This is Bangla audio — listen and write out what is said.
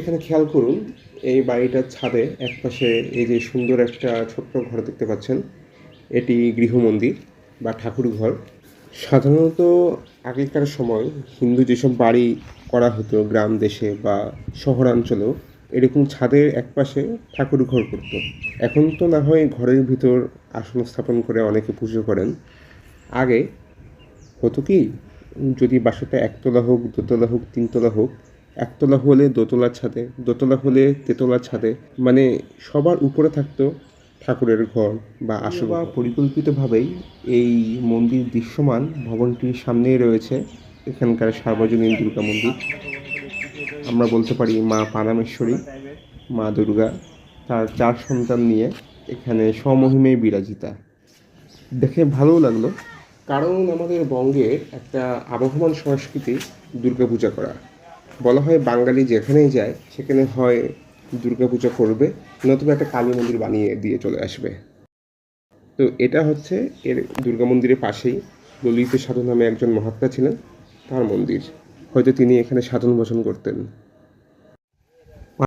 এখানে খেয়াল করুন, এই বাড়িটার ছাদে একপাশে এই যে সুন্দর একটা ছোট্ট ঘর দেখতে পাচ্ছেন, এটি গৃহমন্দির বা ঠাকুর ঘর। সাধারণত আগেকার সময় হিন্দু যেসব বাড়ি করা হতো, গ্রাম দেশে বা শহরাঞ্চলেও, এরকম ছাদের একপাশে ঠাকুর ঘর করতো। এখন তো না হয় ঘরের ভিতর আসন স্থাপন করে অনেকে পুজো করেন। আগে হতো কি, যদি বাসাটা একতলা হোক, দোতলা হোক, তিনতলা হোক একতলা হলে দোতলার ছাদে দোতলা হলে তেতলার ছাদে মানে সবার উপরে থাকতো ঠাকুরের ঘর বা আসল বা পরিকল্পিতভাবেই এই মন্দির দৃশ্যমান ভবনটির সামনেই রয়েছে এখানকার সার্বজনীন দুর্গা মন্দির। আমরা বলতে পারি মা পানামেশ্বরী মা দুর্গা তার চার সন্তান নিয়ে এখানে স্বমহিমে বিরাজিতা। দেখে ভালোও লাগল কারণ আমাদের বঙ্গের একটা আবহমান সংস্কৃতি দুর্গাপূজা করা। বলা হয় বাঙালি যেখানেই যায়, সেখানে হয় দুর্গাপূজা করবে, নতুবা একটা কালী মন্দির বানিয়ে দিয়ে চলে আসবে। তো এটা হচ্ছে এর দুর্গা মন্দিরের পাশেই। ললিত সাধু নামে একজন মহাত্মা ছিলেন, তার মন্দির। হয়তো তিনি এখানে সাধন ভোজন করতেন।